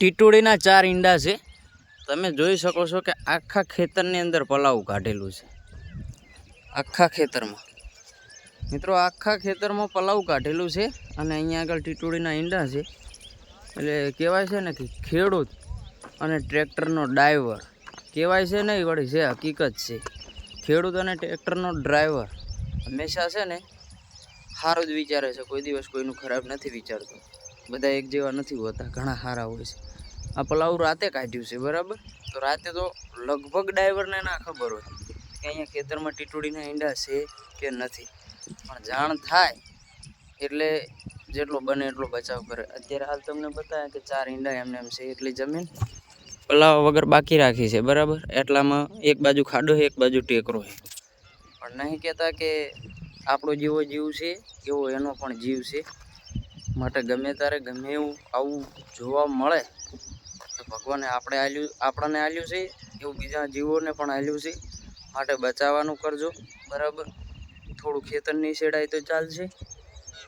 ટીટોડીના ચાર ઈંડા છે. તમે જોઈ શકો છો કે આખા ખેતરની અંદર પલાવું કાઢેલું છે. આખા ખેતરમાં. મિત્રો, આખા ખેતરમાં પલાવું કાઢેલું છે અને અહીંયા આગળ ટીટોળીના ઈંડા છે. એટલે કહેવાય છે ને કે ખેડૂત અને ટ્રેક્ટરનો ડ્રાઈવર. કહેવાય છે નહીં વળી છે હકીકત છે. ખેડૂત અને ટ્રેક્ટરનો ડ્રાઈવર હંમેશા છે ને સારું જ વિચારે છે. કોઈ દિવસ કોઈનું ખરાબ નથી વિચારતો. બધા એક જેવા નથી હોતા, ઘણા સારા હોય છે. આ પલાવ રાતે કાઢ્યું છે, બરાબર? તો રાતે તો લગભગ ડ્રાઈવરને ના ખબર હોય કે અહીંયા ખેતરમાં ટીટોડીના ઈંડા છે કે નથી. પણ જાણ થાય એટલે જેટલો બને એટલો બચાવ કરે. અત્યારે હાલ તમને બતાવ્યા કે ચાર ઈંડા એમને એમ છે એટલી જમીન. પલાવ વગર બાકી રાખી છે, બરાબર? એટલામાં એક બાજુ ખાડો છે, એક બાજુ ટેકરો છે. પણ નહીં કહેતા કે આપણો જેવો જીવ છે, એવો એનો પણ જીવ છે. માટે ગમે ત્યારે ગમે એવું આવું જોવા મળે. ભગવાને આપણે આલ્યું, આપણને આલ્યું છે, એવું બીજા જીવોને પણ આલ્યું છે. માટે બચાવવાનું કરજો, બરાબર? થોડું ખેતરની શેડાઈ તો ચાલશે.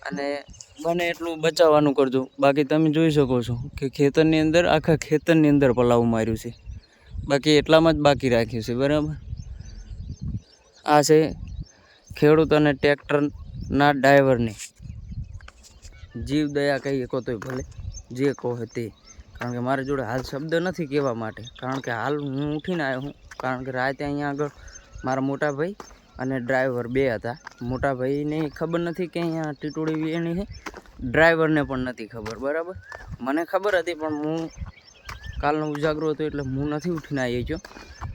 અને બને એટલું બચાવવાનું કરજો. બાકી તમે જોઈ શકો છો કે ખેતરની અંદર, આખા ખેતરની અંદર પલાવું માર્યું છે. બાકી એટલામાં જ બાકી રાખ્યું છે, બરાબર? આ છે ખેડૂત અને ટ્રેક્ટરના ડ્રાઈવરની. જીવ દયા કહીએ કહો તોય ભલે, જે કહો તે. કારણ કે મારી જોડે હાલ શબ્દ નથી કહેવા માટે. કારણ કે હાલ હું ઉઠીને આવ્યો હું. કારણ કે રાતે અહીંયા આગળ મારા મોટા ભાઈ અને ડ્રાઈવર બે હતા. મોટા ભાઈને ખબર નથી કે અહીંયા ટીટોડી એની છે. ડ્રાઈવરને પણ નથી ખબર, બરાબર? મને ખબર હતી, પણ હું કાલનો ઉજાગરો હતો એટલે હું નથી ઉઠીને આવી ગયો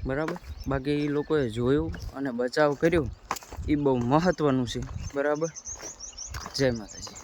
બરાબર? બાકી એ લોકોએ જોયું અને બચાવ કર્યો. એ બહુ મહત્ત્વનું છે. બરાબર? જય માતાજી.